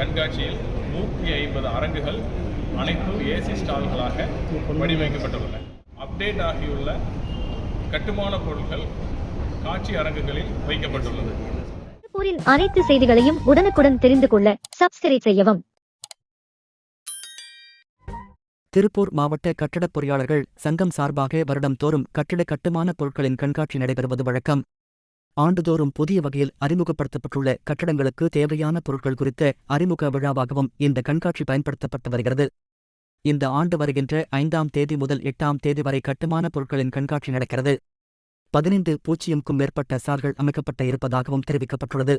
கண்காட்சியில் நூற்றி ஐம்பது அரங்குகள் அனைத்தும் ஏசி ஸ்டால்களாக வடிவமைக்கப்பட்டுள்ளன. அப்டேட் ஆகியுள்ள கட்டுமான பொருட்கள் காட்சி அரங்குகளில் வைக்கப்பட்டுள்ளது. திருப்பூரின் அனைத்து செய்திகளையும் உடனுக்குடன் தெரிந்து கொள்ள சப்ஸ்கிரைப் செய்யவும். திருப்பூர் மாவட்ட கட்டடப் பொறியாளர்கள் சங்கம் சார்பாக வருடம் தோறும் கட்டிட கட்டுமான பொருட்களின் கண்காட்சி நடைபெறுவது வழக்கம். ஆண்டுதோறும் புதிய வகையில் அறிமுகப்படுத்தப்பட்டுள்ள கட்டடங்களுக்கு தேவையான பொருட்கள் குறித்த அறிமுக விழாவாகவும் இந்த கண்காட்சி பயன்படுத்தப்பட்டு வருகிறது. இந்த ஆண்டு வருகின்ற ஐந்தாம் தேதி முதல் எட்டாம் தேதி வரை கட்டுமான பொருட்களின் கண்காட்சி நடக்கிறது. பதினைந்து பூஜ்ஜியம்க்கும் மேற்பட்ட சால்கள் அமைக்கப்பட்ட இருப்பதாகவும் தெரிவிக்கப்பட்டுள்ளது.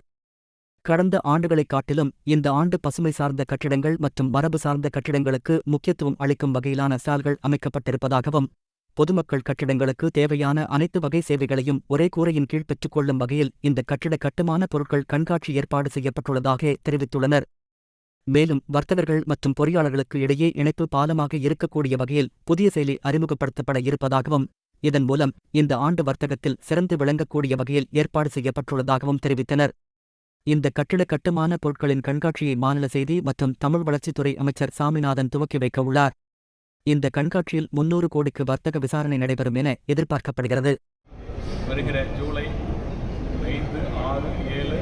கடந்த ஆண்டுகளைக் காட்டிலும் இந்த ஆண்டு பசுமை சார்ந்த கட்டிடங்கள் மற்றும் மரபு சார்ந்த கட்டிடங்களுக்கு முக்கியத்துவம் அளிக்கும் வகையிலான சால்கள் அமைக்கப்பட்டிருப்பதாகவும் பொதுமக்கள் கட்டிடங்களுக்கு தேவையான அனைத்து வகை சேவைகளையும் ஒரே கூரையின் கீழ் பெற்றுக்கொள்ளும் வகையில் இந்த கட்டிட கட்டுமான பொருட்கள் கண்காட்சி ஏற்பாடு செய்யப்பட்டுள்ளதாக தெரிவித்துள்ளனர். மேலும் வர்த்தகர்கள் மற்றும் பொறியாளர்களுக்கு இடையே இணைப்பு பாலமாக இருக்கக்கூடிய வகையில் புதிய செயலி அறிமுகப்படுத்தப்பட இருப்பதாகவும் இதன் மூலம் இந்த ஆண்டு வர்த்தகத்தில் சிறந்து விளங்கக்கூடிய வகையில் ஏற்பாடு செய்யப்பட்டுள்ளதாகவும் தெரிவித்தனர். இந்த கட்டிட கட்டுமான பொருட்களின் கண்காட்சியை மாநில செய்தி மற்றும் தமிழ் வளர்ச்சித்துறை அமைச்சர் சாமிநாதன் துவக்கி வைக்க உள்ளார் இந்த கண்காட்சியில் முன்னூறு கோடிக்கு வர்த்தக விசாரணை நடைபெறும் என எதிர்பார்க்கப்படுகிறது. வருகிற ஜூலை ஐந்து ஆறு ஏழு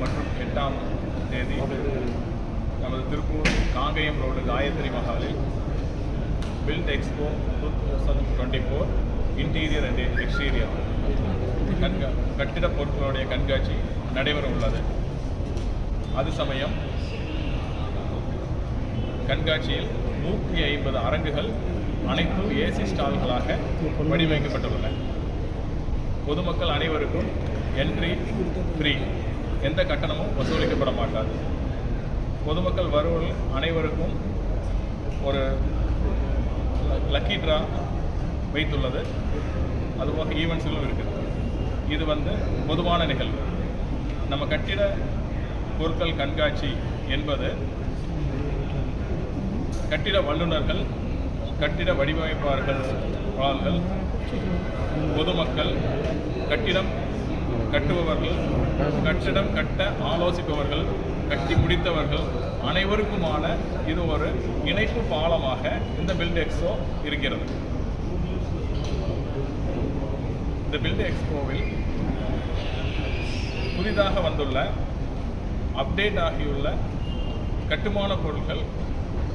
மற்றும் எட்டாம் தேதி நமது Tiruppur Kangeyam road Gayathri மகாலில் build expo two thousand twenty four interior and exterior கண்கா கட்டிடப் பொருட்களுடைய கண்காட்சி நடைபெற உள்ளது. அது சமயம் கண்காட்சியில் நூற்றி ஐம்பது அரங்குகள் அனைத்தும் ஏசி ஸ்டால்களாக வடிவமைக்கப்பட்டுள்ளன. பொதுமக்கள் அனைவருக்கும் என்ட்ரி ஃப்ரீ எந்த கட்டணமும் வசூலிக்கப்பட மாட்டாது. பொதுமக்கள் வருவர்கள். அனைவருக்கும் ஒரு லக்கி ட்ரா வைத்துள்ளது. அதுபோக ஈவெண்ட்ஸுகளும் இருக்குது. இது வந்து பொதுவான நிகழ்வு. நம்ம கட்டிட பொருட்கள் கண்காட்சி என்பது கட்டிட வல்லுநர்கள் கட்டிட வடிவமைப்பாளர்கள் பொதுமக்கள் கட்டிடம் கட்டுபவர்கள் கட்டிடம் கட்ட ஆலோசிப்பவர்கள் கட்டி முடித்தவர்கள் அனைவருக்குமான இது ஒரு இணைப்பு பாலமாக இந்த பில்ட் எக்ஸ்போ இருக்கிறது. இந்த பில்ட் எக்ஸ்போவில் புதிதாக வந்துள்ள அப்டேட் ஆகியுள்ள கட்டுமான பொருட்கள்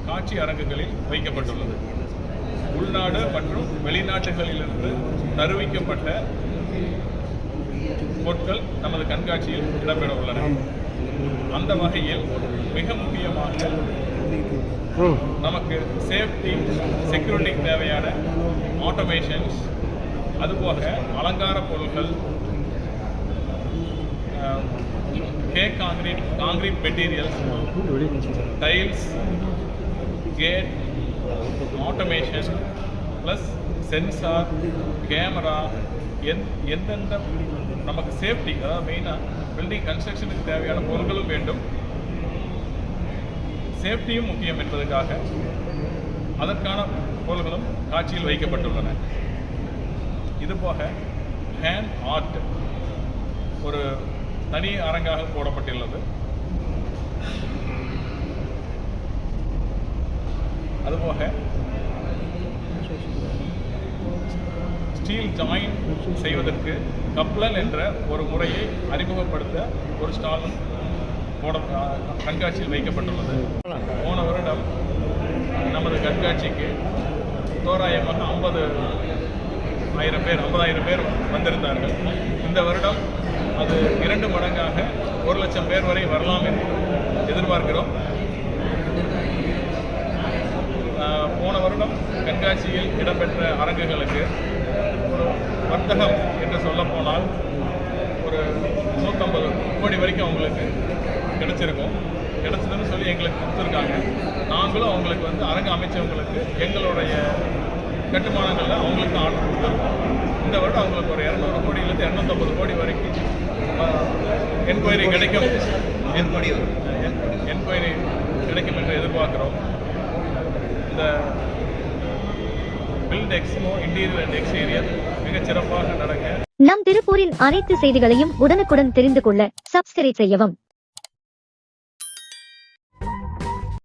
காட்சி அரங்குகளில் வைக்கப்பட்டுள்ளது. உள்நாடு மற்றும் வெளிநாட்டுகளிலிருந்து தருவிக்கப்பட்ட பொருட்கள் நமது கண்காட்சியில் இடம்பெற உள்ளன அந்த வகையில் மிக முக்கியமாக நமக்கு சேஃப்டி செக்யூரிட்டிக்கு தேவையான ஆட்டோமேஷன்ஸ் அதுபோக அலங்கார பொருட்கள் K concrete concrete materials tiles gate automation plus sensor camera எந் எந்தெந்த நமக்கு சேஃப்டி அதாவது மெயினாக பில்டிங் கன்ஸ்ட்ரக்ஷனுக்கு தேவையான பொருட்களும் வேண்டும். சேஃப்டியும் முக்கியம் என்பதற்காக அதற்கான பொருள்களும் காட்சியில் வைக்கப்பட்டுள்ளன. இதுபோக ஹேண்ட் ஆர்ட் ஒரு தனி அரங்காக போடப்பட்டுள்ளது. அதுபோக ஸ்டீல் ஜாயின் செய்வதற்கு கப்ளன் என்ற ஒரு முறையை அறிமுகப்படுத்த ஒரு ஸ்டால் போட கண்காட்சியில் வைக்கப்பட்டுள்ளது. போன வருடம் நமது கண்காட்சிக்கு தோராயமாக ஐம்பது ஆயிரம் பேர் ஐம்பதாயிரம் பேர் வந்திருந்தார்கள். இந்த வருடம் அது இரண்டு மடங்காக ஒரு லட்சம் பேர் வரை வரலாம் என்று எதிர்பார்க்கிறோம் ஆஹ் போன வருடம் கண்காட்சியில் இடம்பெற்ற அரங்குகளுக்கு ஒரு வர்த்தகம் என்று சொல்லப்போனால் ஒரு நூற்றம்பது கோடி வரைக்கும் அவங்களுக்கு கிடைச்சிருக்கும். கிடைச்சதுன்னு சொல்லி எங்களுக்கு கொடுத்துருக்காங்க. நாங்களும் அவங்களுக்கு வந்து அரங்கு அமைச்சவங்களுக்கு எங்களுடைய கட்டுமானங்களில் அவங்களுக்கு ஆர்டர் கொடுத்துருக்கோம். இந்த வருடம் அவங்களுக்கு ஒரு இரநூறு கோடியிலேருந்து இரநூத்தம்பது கோடி வரைக்கும் என்கொயரி கிடைக்கும். என்கொயரி என்கொயரி கிடைக்கும் என்று எதிர்பார்க்குறோம். இந்த build expo interior and exterior மிக சிறப்பாக நடக்க. நம் திருப்பூரின் அனைத்து செய்திகளையும் உடனுக்குடன் தெரிந்து கொள்ள சப்ஸ்கிரைப் செய்யவும்.